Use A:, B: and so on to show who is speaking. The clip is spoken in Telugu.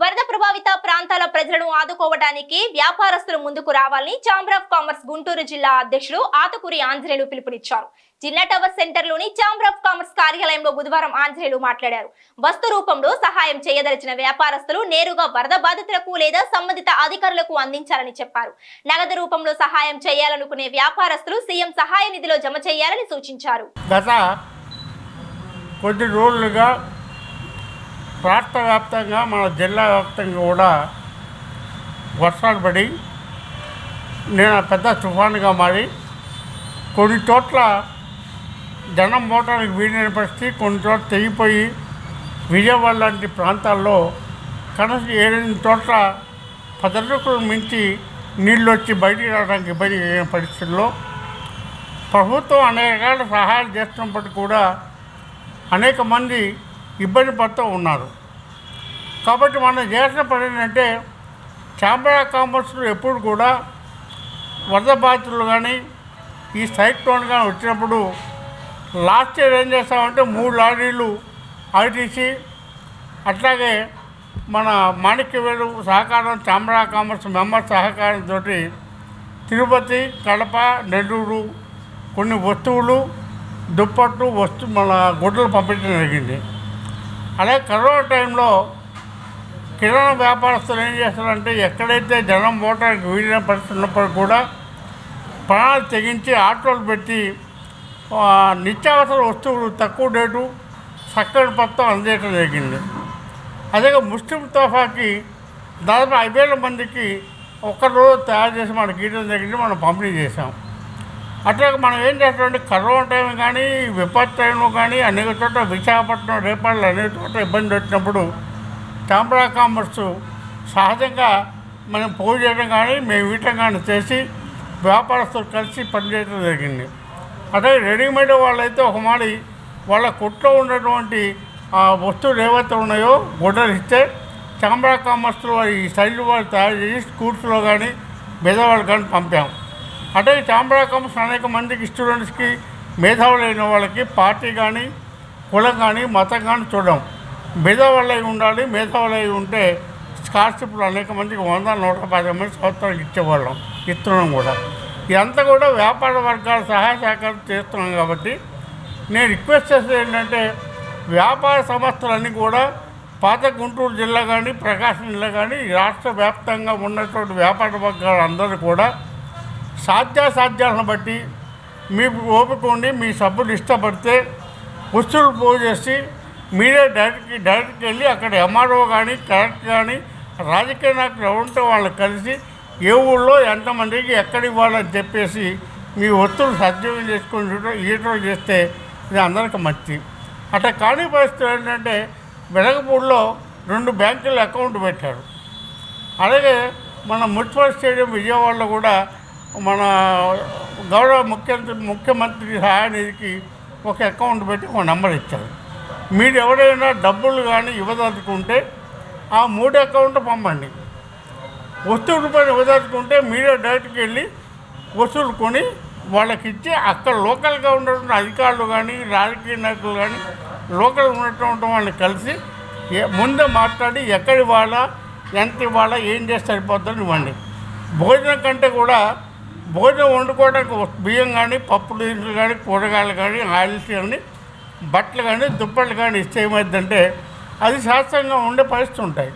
A: వరద ప్రభావిత ప్రాంతాల ప్రజలను ఆదుకోవడానికి వ్యాపారస్తులు ముందుకు రావాలని ఛాంబర్ ఆఫ్ కామర్స్ గుంటూరు జిల్లా అధ్యక్షుడు ఆతుకూరి ఆంజనేయులు పిలుపునిచ్చారు. జిల్లా టవర్ సెంటర్లోని ఛాంబర్ ఆఫ్ కామర్స్ కార్యాలయంలో బుధవారం ఆంజనేయులు మాట్లాడారు. వస్తు రూపంలో సహాయం చేయదలిచిన వ్యాపారస్తులు నేరుగా వరద బాధితులకు లేదా సంబంధిత అధికారులకు అందించాలని చెప్పారు. నగదు రూపంలో సహాయం చేయాలనుకునే వ్యాపారస్తులు సీఎం సహాయ నిధిలో జమ చేయాలని సూచించారు.
B: గత కొద్ది రోజులుగా రాష్ట్ర వ్యాప్తంగా మన జిల్లా వ్యాప్తంగా కూడా వర్షాలు పడి నేను పెద్ద తుఫానుగా మారి కొన్ని చోట్ల జనం మోటార్కి వీలైన పరిస్థితి కొన్ని చోట్ల తెగిపోయి విజయవాడ లాంటి ప్రాంతాల్లో కనీసం ఏడెనిమిది చోట్ల పదరుకులు మించి నీళ్ళు వచ్చి బయటికి రావడానికి ఇబ్బంది కలిగిన పరిస్థితుల్లో ప్రభుత్వం అనేక రకాల సహాయాలు చేస్తున్నప్పటికీ కూడా అనేక మంది ఇబ్బంది పడుతూ ఉన్నారు. కాబట్టి మనం చేసిన పని ఏంటంటే ఛాంబర్ ఆఫ్ కామర్స్లో ఎప్పుడు కూడా వరద బాధితులు కానీ ఈ సైక్లోన్ కానీ వచ్చినప్పుడు లాస్ట్ ఇయర్ ఏం చేస్తామంటే మూడు లారీలు ఆర్టీసీ అట్లాగే మన మాణిక్యవేలు సహకారం ఛాంబర్ కామర్స్ మెంబర్ సహకారంతో తిరుపతి కడప నెల్లూరు కొన్ని వస్తువులు దుప్పట్లు వస్తు మన గుడ్డలు పంపించడం జరిగింది. అలాగే కరోనా టైంలో కిరాణా వ్యాపారస్తులు ఏం చేస్తారంటే ఎక్కడైతే జనం పోవటానికి వీలైన పరిస్థితి ఉన్నప్పుడు కూడా ప్రాణాలు తెగించి ఆటోలు పెట్టి నిత్యావసర వస్తువులు తక్కువ రేటు చక్కటి మొత్తం అందజేయడం జరిగింది. అదే ముస్లిం తోఫాకి దాదాపు ఐదు వేల మందికి ఒక్కరోజు తయారు చేసి మనకి గీయడం జరిగింది మనం పంపిణీ చేసాం అట్లా మనం ఏం చేస్తామంటే కరోనా టైం కానీ విపత్తు టైంలో కానీ అనేక చోట్ల విశాఖపట్నం రేపాళ్ళు అనేక చోట్ల ఇబ్బంది వచ్చినప్పుడు ఛాంబర్ కామర్స్ సహజంగా మనం పూజ చేయడం కానీ మేము వీటం కానీ చేసి వ్యాపారస్తులు కలిసి పనిచేయడం జరిగింది. అదే రెడీమేడ్ వాళ్ళైతే ఒక మాడి వాళ్ళ కుట్లో ఉన్నటువంటి ఆ వస్తువులు ఏవైతే ఉన్నాయో గుడ్డలు ఇస్తే ఛాంబర్ కామర్స్లో ఈ సైజు వాళ్ళు తయారు చేసి స్కూల్స్లో కానీ బెదవాళ్ళు కానీ పంపాం అంటే ఛాంబర్ ఆఫ్ అనేక మందికి స్టూడెంట్స్కి మేధావులైన వాళ్ళకి పార్టీ కానీ కులం కానీ మతం కానీ చూడడం. మేధావులై ఉండాలి మేధావులై ఉంటే స్కాలర్షిప్లు అనేక మందికి వంద నూట పది మంది సంవత్సరాలకు ఇచ్చేవాళ్ళం ఇస్తున్నాం కూడా. ఇదంతా కూడా వ్యాపార వర్గాల సహాయ సహకారం చేస్తున్నాం కాబట్టి నేను రిక్వెస్ట్ చేసేది ఏంటంటే వ్యాపార సంస్థలన్నీ కూడా పాత గుంటూరు జిల్లా కానీ ప్రకాశం జిల్లా కానీ రాష్ట్ర వ్యాప్తంగా ఉన్నటువంటి వ్యాపార వర్గాలు అందరూ కూడా సాధ్యాసాధ్యాలను బట్టి మీ ఓపిక ఉండి మీ సభ్యులు ఇష్టపడితే వస్తువులు పోజేసి చేసి మీరే డైరెక్ట్కి డైరెక్ట్కి వెళ్ళి అక్కడ ఎంఆర్ఓ కానీ కలెక్టర్ కానీ రాజకీయ నాయకులు ఎవరుంటే వాళ్ళు కలిసి ఏ ఊళ్ళో ఎంతమందికి ఎక్కడ ఇవ్వాలని చెప్పేసి మీ ఒత్తులు సద్వినియోగం చేసుకొని ఇవ్వడం- చేస్తే ఇది అందరికీ మంచి అట్లా కాని పరిస్థితులు ఏంటంటే వెలగపూడిలో రెండు బ్యాంకుల అకౌంట్ పెట్టారు. అలాగే మన మున్సిపల్ స్టేడియం విజయవాడలో కూడా మన గౌరవ ముఖ్యమంత్రి ముఖ్యమంత్రి సహాయనిధికి ఒక అకౌంట్ పెట్టి ఒక నెంబర్ ఇచ్చారు. మీరు ఎవరైనా డబ్బులు కానీ ఇవ్వదలుచుకుంటే ఆ మూడు అకౌంట్ పంపండి. వస్తువు రూపాయలు ఇవ్వదలుచుకుంటే మీరే డైరెక్ట్కి వెళ్ళి వస్తువులు కొని వాళ్ళకి ఇచ్చి అక్కడ లోకల్గా ఉన్నటువంటి అధికారులు కానీ రాజకీయ నాయకులు కానీ లోకల్ ఉన్నటువంటి వాళ్ళని కలిసి ముందే మాట్లాడి ఎక్కడ ఇవ్వాలా ఎంత ఇవ్వాలా ఏం చేస్తే సరిపోతుందని ఇవ్వండి. భోజనం కంటే కూడా భోజనం వండుకోవడానికి బియ్యం కానీ పప్పులు దినుసులు కానీ కూరగాయలు కానీ ఆయిల్స్ కానీ బట్టలు కానీ దుప్పట్లు కానీ ఇస్తే ఏమైందంటే అది శాస్త్రంగా ఉండే పరిస్థితి ఉంటాయి.